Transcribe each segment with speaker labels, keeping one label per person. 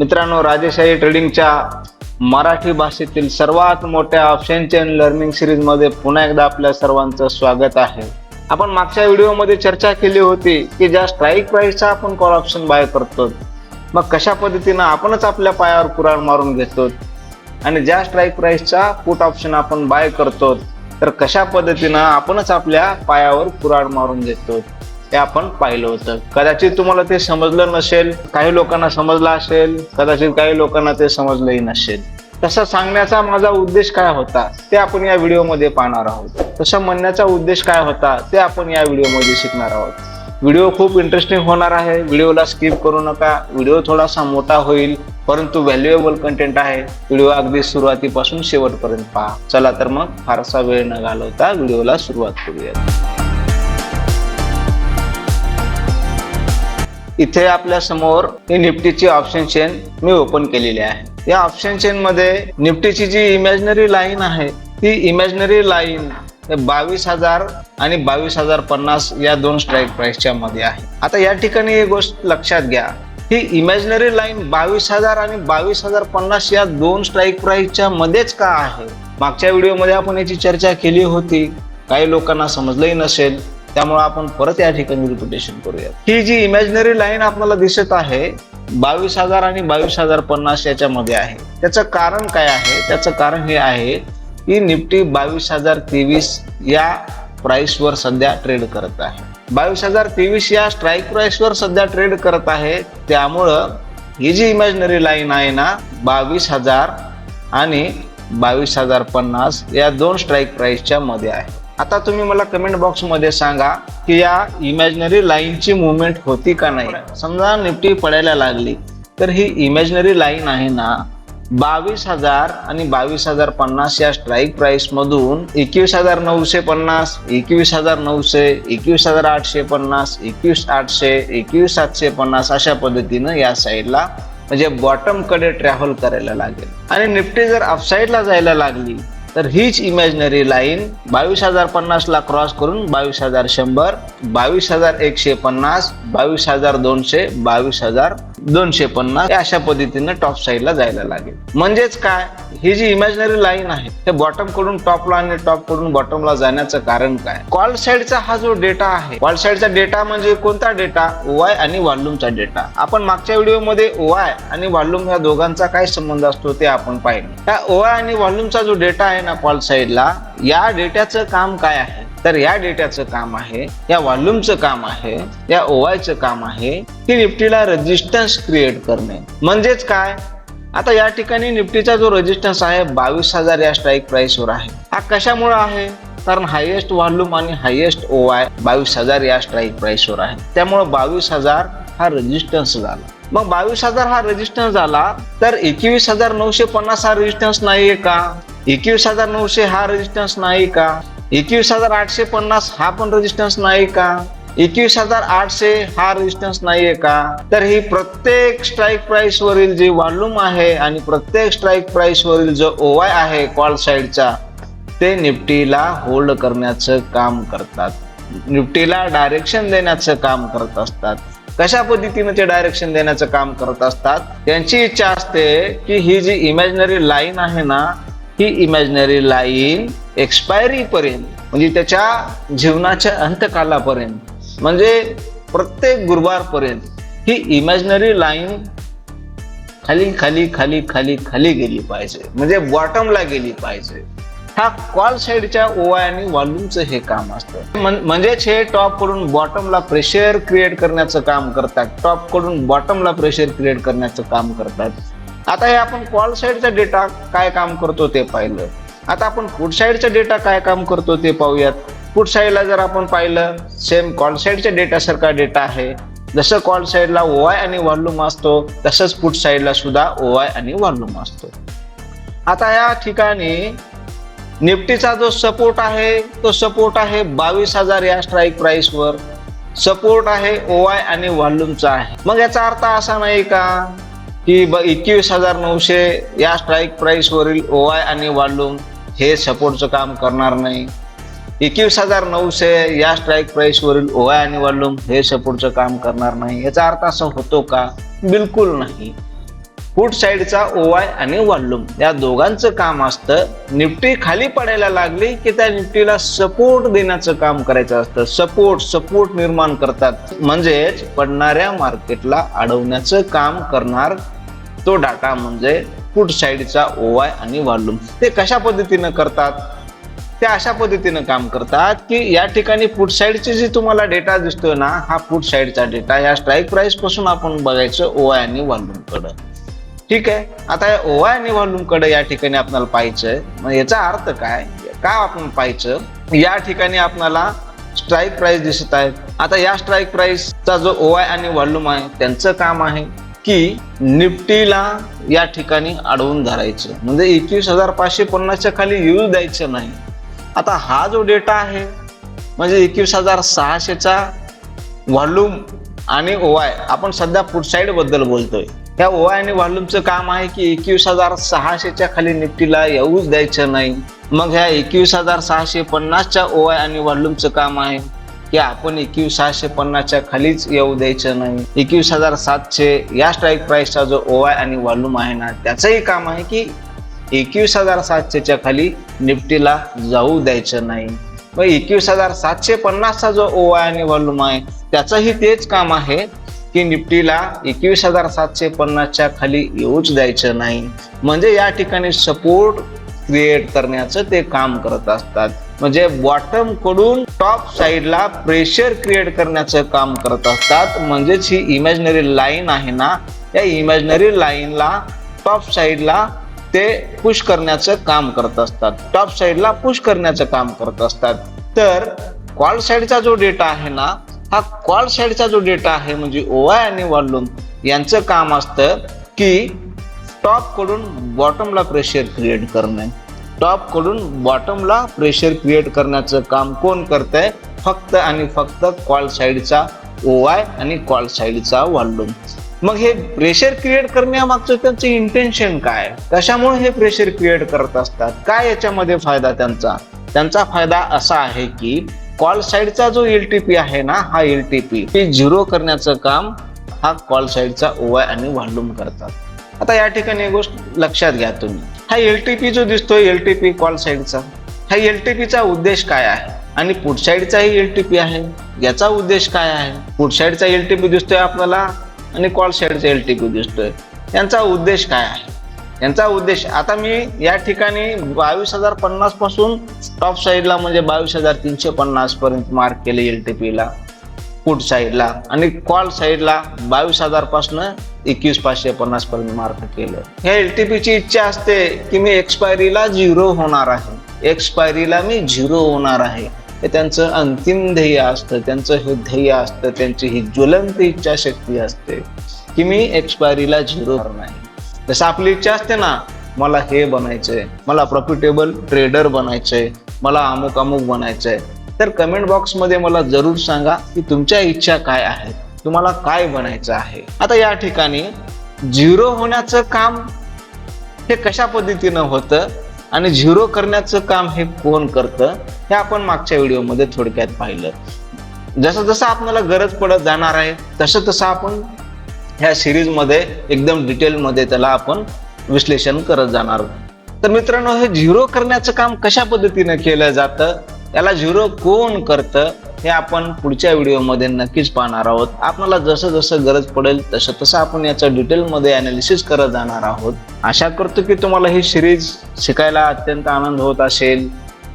Speaker 1: मित्रांनो राजेशाही ट्रेडिंगच्या मराठी भाषेतील सर्वात मोठ्या ऑप्शन चेन लर्निंग सिरीजमध्ये पुन्हा एकदा आपल्या सर्वांचं स्वागत आहे. आपण मागच्या व्हिडिओमध्ये चर्चा केली होती की ज्या स्ट्राईक प्राईसचा आपण कॉल ऑप्शन बाय करतो मग कशा पद्धतीनं आपणच आपल्या पायावर कुराड मारून घेतो आणि ज्या स्ट्राईक प्राईसचा पुट ऑप्शन आपण बाय करतो तर कशा पद्धतीनं आपणच आपल्या पायावर कुराड मारून घेतो. हे आपण पाहिलं होतं. कदाचित तुम्हाला ते समजलं नसेल काही लोकांना समजलं असेल कदाचित काही लोकांना ते समजलंही नसेल. तसं सांगण्याचा माझा उद्देश काय होता ते आपण या व्हिडिओमध्ये पाहणार आहोत. तसं म्हणण्याचा उद्देश काय होता ते आपण या व्हिडिओमध्ये शिकणार आहोत. व्हिडिओ खूप इंटरेस्टिंग होणार आहे व्हिडिओला स्किप करू नका. व्हिडिओ थोडासा मोठा होईल परंतु व्हॅल्युएबल कंटेंट आहे. व्हिडिओ अगदी सुरुवातीपासून शेवटपर्यंत पहा. चला तर मग फारसा वेळ न घालवता व्हिडिओला सुरुवात करूया इथे आपल्यासमोर ही निफ्टीची ऑप्शन चेन मी ओपन केलेली आहे. या ऑप्शन चेन मध्ये निफ्टीची जी इमॅजिनरी लाईन आहे ती इमॅजिनरी लाईन बावीस हजार आणि बावीस हजार पन्नास या दोन स्ट्राईक प्राइसच्या मध्ये आहे. आता या ठिकाणी एक गोष्ट लक्षात घ्या. ही इमॅजिनरी लाईन बावीस हजार आणि बावीस हजार पन्नास या दोन स्ट्राईक प्राइसच्या मध्येच का आहे? मागच्या व्हिडिओमध्ये आपण याची चर्चा केली होती. काही लोकांना समजलंही नसेल. त्यामुळे आपण परत या ठिकाणी रिपिटेशन करूया ही जी इमॅजिनरी लाईन आपल्याला दिसत आहे बावीस हजार आणि बावीस हजार पन्नास याच्यामध्ये आहे. त्याचं कारण काय आहे? त्याचं कारण हे आहे की निफ्टी बावीस हजार तेवीस या प्राइस वर सध्या ट्रेड करत आहे. बावीस हजार तेवीस या स्ट्राईक प्राइस वर सध्या ट्रेड करत आहे. त्यामुळं ही जी इमॅजिनरी लाईन आहे ना बावीस हजार आणि बावीस हजार पन्नास या दोन स्ट्राईक प्राइसच्या मध्ये आहे. आता तुम्ही मला कमेंट बॉक्समध्ये सांगा की या इमॅजिनरी लाईनची मुवमेंट होती का नाही? समजा निफ्टी पडायला लागली तर ही इमॅजिनरी लाईन आहे ना बावीस हजार आणि बावीस हजार पन्नास या स्ट्राईक प्राईसमधून एकवीस हजार नऊशे पन्नास एकवीस हजार नऊशे एकवीस हजार आठशे पन्नास एकवीस आठशे एकवीस सातशे पन्नास अशा पद्धतीनं या साईडला म्हणजे बॉटमकडे ट्रॅव्हल करायला लागेल. आणि निफ्टी जर अपसाईडला जायला लागली तर हीच इमॅजिनरी लाईन बावीस हजार पन्नासला क्रॉस करून बावीस हजार शंभर बावीस हजार एकशे पन्नास बावीस हजार दोनशे बावीस हजार दोनशे पन्नास अशा पद्धतीने टॉप साईडला जायला लागेल. म्हणजेच काय? ही जी इमॅजिनरी लाईन आहे हे बॉटमकडून टॉपला आणि टॉपकडून बॉटमला जाण्याचं कारण काय? कॉल साईडचा हा जो डेटा आहे कॉल साईडचा डेटा म्हणजे कोणता डेटा वाय आणि व्हॉल्यूमचा डेटा आपण मागच्या व्हिडिओमध्ये वाय आणि व्हॉल्यूम या दोघांचा काय संबंध असतो ते आपण पाहिलं. त्या ओआय आणि व्हॉल्यूमचा जो डेटा आहे ना कॉल साईडला या डेट्याचं काम काय आहे? तर या डेटाचं काम आहे या व्हॉल्यूमचं काम आहे या ओवायचं काम आहे की निफ्टीला रेजिस्टन्स क्रिएट करणे. म्हणजेच काय? आता या ठिकाणी निफ्टीचा जो रेजिस्टन्स आहे बावीस हजार या स्ट्राईक प्राइसवर आहे. हा कशामुळे आहे? कारण हायेस्ट व्हॉल्यूम आणि हायेस्ट ओवाय बावीस हजार या स्ट्राईक प्राइसवर आहे. त्यामुळे बावीस हजार हा रेजिस्टन्स झाला. मग बावीस हजार हा रेजिस्टन्स झाला तर एकवीस हजार नऊशे पन्नास हा रेजिस्टन्स नाहीये का? एकवीस हजार नऊशे हा रेजिस्टन्स नाही का? एकवीस हजार आठशे पन्नास हा पण रेजिस्टन्स नाही का? एकवीस हजार आठशे हा रेजिस्टन्स नाहीये का? तर ही प्रत्येक स्ट्राईक प्राइस वरील जी वॉल्यूम आहे आणि प्रत्येक स्ट्राईक प्राइस वरील जो ओवाय आहे कॉल साईडचा ते निफ्टीला होल्ड करण्याचं काम करतात. निफ्टीला डायरेक्शन देण्याचं काम करत असतात. कशा पद्धतीने ते डायरेक्शन देण्याचं काम करत असतात? त्यांची इच्छा असते की ही जी इमॅजिनरी लाईन आहे ना ही इमॅजिनरी लाईन एक्सपायरी पर्यंत म्हणजे त्याच्या जीवनाच्या अंतकालापर्यंत म्हणजे प्रत्येक गुरुवारपर्यंत ही इमॅजिनरी लाईन खाली खाली खाली खाली खाली गेली पाहिजे. म्हणजे बॉटमला गेली पाहिजे. हा कॉल साईडच्या ओवाय आणि वॉल्यूमचं हे काम असतं. म्हणजेच हे टॉपकडून बॉटमला प्रेशर क्रिएट करण्याचं काम करतात. टॉपकडून बॉटमला प्रेशर क्रिएट करण्याचं काम करतात. आता हे आपण कॉल साईडचा डेटा काय काम करतो ते पाहिलं. आता आपण फूड साईडचा डेटा काय काम करतो ते पाहूयात. फूड साईडला जर आपण पाहिलं सेम कॉल साईडच्या डेटासारखा डेटा आहे. जसं कॉल साईडला ओवाय आणि व्हॉल्यूम असतो तसंच फूड साईडला सुद्धा ओआय आणि व्हॉल्यूम असतो. आता या ठिकाणी निफ्टीचा जो सपोर्ट आहे तो सपोर्ट आहे बावीस हजार या स्ट्राईक प्राईसवर सपोर्ट आहे ओवाय आणि व्हॉल्यूमचा आहे. मग याचा अर्थ असा नाही का? की ब एकवीस हजार नऊशे या स्ट्राईक प्राईसवरील ओआय आणि वॉल्यूम हे सपोर्टचं काम करणार नाही. एकवीस हजार नऊशे या स्ट्राईक प्राईसवरील ओवाय आणि वाढलूम हे सपोर्टचं काम करणार नाही. याचा अर्थ असा होतो का? बिलकुल नाही. फूट साईडचा ओवाय आणि वॉल्यूम. या दोघांचं काम असतं निफ्टी खाली पडायला लागली की त्या निफ्टीला सपोर्ट देण्याचं काम करायचं असतं. सपोर्ट सपोर्ट निर्माण करतात. म्हणजेच पडणाऱ्या मार्केटला अडवण्याचं काम करणार तो डाटा म्हणजे फूट साईडचा ओवाय आणि वॉल्यूम. ते कशा पद्धतीनं करतात? ते अशा पद्धतीनं काम करतात की या ठिकाणी फूट साईडचे जे तुम्हाला डेटा दिसतोय ना हा फूट साईडचा डेटा या स्ट्राईक प्राईसपासून आपण बघायचं ओवाय आणि वॉल्यूम कडं ठीक आहे. आता या ओवाय आणि व्हॉल्यूमकडे या ठिकाणी आपल्याला पाहायचंय. मग याचा अर्थ काय? का आपण पाहायचं? या ठिकाणी आपल्याला स्ट्राईक प्राइस दिसत आहेत आता या स्ट्राईक प्राइसचा जो ओवाय आणि व्हॉल्यूम आहे त्यांचं काम आहे की निफ्टीला या ठिकाणी अडवून धरायचं. म्हणजे एकवीस हजार पाचशे पन्नासच्या खाली येऊ द्यायचं नाही. आता हा जो डेटा आहे म्हणजे एकवीस हजार सहाशेचा व्हॉल्यूम आणि ओवाय आपण सध्या फुट साईडबद्दल बोलतोय. ह्या ओवाय आणि व्हॉल्यूमचं काम आहे की एकवीस हजार सहाशेच्या खाली निफ्टीला येऊच द्यायचं नाही. मग ह्या एकवीस हजार सहाशे पन्नासच्या ओवाय आणि व्हॉल्यूमचं काम आहे की आपण एकवीस सहाशे पन्नासच्या खालीच येऊ द्यायचं नाही. एकवीस हजार सातशे या स्ट्राईक प्राईसचा जो ओवाय आणि व्हॉल्यूम आहे ना त्याचंही काम आहे की एकवीस हजार सातशेच्या खाली निफ्टीला जाऊ द्यायचं नाही. मग एकवीस हजार सातशे पन्नासचा जो ओ आणि व्हॉल्यूम आहे त्याचंही तेच काम आहे की निफ्टीला एकवीस हजार सातशे पन्नासच्या खाली येऊच द्यायचं नाही. म्हणजे या ठिकाणी सपोर्ट क्रिएट करण्याचं ते काम करत असतात. म्हणजे बॉटमकडून टॉप साईडला प्रेशर क्रिएट करण्याचं काम करत असतात. म्हणजेच ही इमॅजिनरी लाईन आहे ना या इमॅजिनरी लाईनला टॉप साईडला ते पुश करण्याचं काम करत असतात. टॉप साईडला पुश करण्याचं काम करत असतात. तर कॉल साईडचा जो डेटा आहे ना हा कॉल साईडचा जो डेटा आहे म्हणजे ओवाय आणि वॉल्यूम यांचं काम असतं की टॉपकडून बॉटमला प्रेशर क्रिएट करणे. टॉपकडून बॉटमला प्रेशर क्रिएट करण्याचं काम कोण करतंय? फक्त आणि फक्त कॉल साईडचा ओवाय आणि कॉल साईडचा वॉल्यूम. मग हे प्रेशर क्रिएट करण्यामागचं त्यांचं इंटेन्शन काय? कशामुळे हे प्रेशर क्रिएट करत असतात? काय याच्यामध्ये फायदा त्यांचा? त्यांचा फायदा असा आहे की कॉल साईडचा जो एल टी पी आहे ना हा एल टी पी हे झिरो करण्याचं काम हा कॉल साईडचा ओवाय आणि व्हॉल्यूम करतात. आता या ठिकाणी एक गोष्ट लक्षात घ्या तुम्ही. हा एल टी पी जो दिसतोय एल टी पी कॉल साईडचा हा एल टी पीचा उद्देश काय आहे? आणि पुट साईडचाही एल टी पी आहे. याचा उद्देश काय आहे? पुट साईडचा एल टी पी दिसतोय आपल्याला आणि कॉल साईडचा एल टी पी दिसतोय. यांचा उद्देश काय आहे? यांचा उद्देश आता मी या ठिकाणी बावीस हजार पन्नासपासून टॉप साईडला म्हणजे बावीस हजार तीनशे पन्नास पर्यंत मार्क केले एल टी पीला फूट साईडला आणि कॉल साईडला बावीस हजारपासून एकवीस पाचशे पन्नास पर्यंत मार्क केलं. ह्या एल टी पीची इच्छा असते की मी एक्सपायरीला झिरो होणार आहे. एक्सपायरीला मी झिरो होणार आहे. हे त्यांचं अंतिम ध्येय असतं त्यांचं हे ध्येय असतं त्यांची ही ज्वलंत इच्छाशक्ती असते की मी एक्सपायरीला झिरो नाही. जसं आपली इच्छा असते ना मला हे बनायचंय मला प्रॉफिटेबल ट्रेडर बनायचंय मला अमुक अमुक बनायचंय तर कमेंट बॉक्समध्ये मला जरूर सांगा की तुमच्या इच्छा काय आहेत तुम्हाला काय बनायचं आहे. आता या ठिकाणी झिरो होण्याचं काम हे कशा पद्धतीनं होतं आणि झिरो करण्याचं काम हे कोण करतं हे आपण मागच्या व्हिडिओमध्ये थोडक्यात पाहिलं. जसं जसं आपल्याला गरज पडत जाणार आहे तसं तसं आपण ह्या सिरीजमध्ये एकदम डिटेलमध्ये त्याला आपण विश्लेषण करत जाणार. तर मित्रांनो हे झिरो करण्याचं काम कशा पद्धतीने केलं जातं? याला झिरो कोण करतं? हे आपण पुढच्या व्हिडिओमध्ये नक्कीच पाहणार आहोत. आपल्याला जसं जसं गरज पडेल तसं तसं आपण याचं डिटेलमध्ये अनालिसिस करत जाणार आहोत. आशा करतो की तुम्हाला ही सिरीज शिकायला अत्यंत आनंद होत असेल.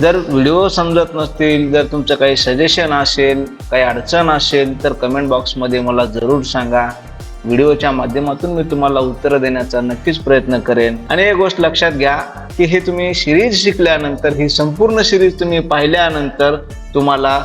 Speaker 1: जर व्हिडिओ समजत नसतील जर तुमचं काही सजेशन असेल काही अडचण असेल तर कमेंट बॉक्समध्ये मला जरूर सांगा. व्हिडिओच्या माध्यमातून मी तुम्हाला उत्तर देण्याचा नक्कीच प्रयत्न करेन. आणि एक गोष्ट लक्षात घ्या की हे तुम्ही सिरीज शिकल्यानंतर ही संपूर्ण सिरीज तुम्ही पाहिल्यानंतर तुम्हाला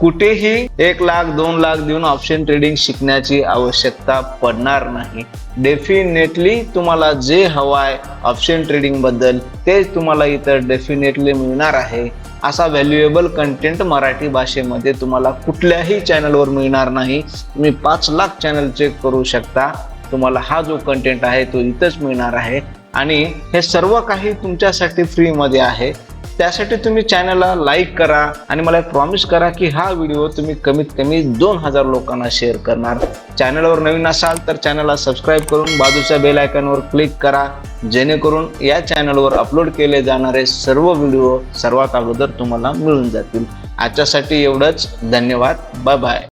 Speaker 1: कुठेही एक लाख दोन लाख देऊन ऑप्शन ट्रेडिंग शिकण्याची आवश्यकता पडणार नाही. डेफिनेटली तुम्हाला जे हवं आहे ऑप्शन ट्रेडिंगबद्दल तेच तुम्हाला इथं डेफिनेटली मिळणार आहे. असा व्हॅल्युएबल कंटेंट मराठी भाषेमध्ये तुम्हाला कुठल्याही चॅनलवर मिळणार नाही. तुम्ही पाच लाख चॅनल चेक करू शकता. तुम्हाला हा जो कंटेंट आहे तो इथंच मिळणार आहे. आणि हे सर्व काही तुमच्यासाठी फ्रीमध्ये आहे. त्यासाठी तुम्ही चॅनलला लाईक करा आणि मला प्रॉमिस करा की हा व्हिडिओ तुम्ही कमीत कमी दोन हजार लोकांना शेअर करणार. चॅनलवर नवीन असाल तर चॅनलला सबस्क्राईब करून बाजूच्या बेल आयकॉनवर क्लिक करा. जेणेकरून या चॅनलवर अपलोड केले जाणारे सर्व व्हिडिओ सर्वात अगोदर तुम्हाला मिळून जातील. आजच्यासाठी एवढंच. धन्यवाद. Bye bye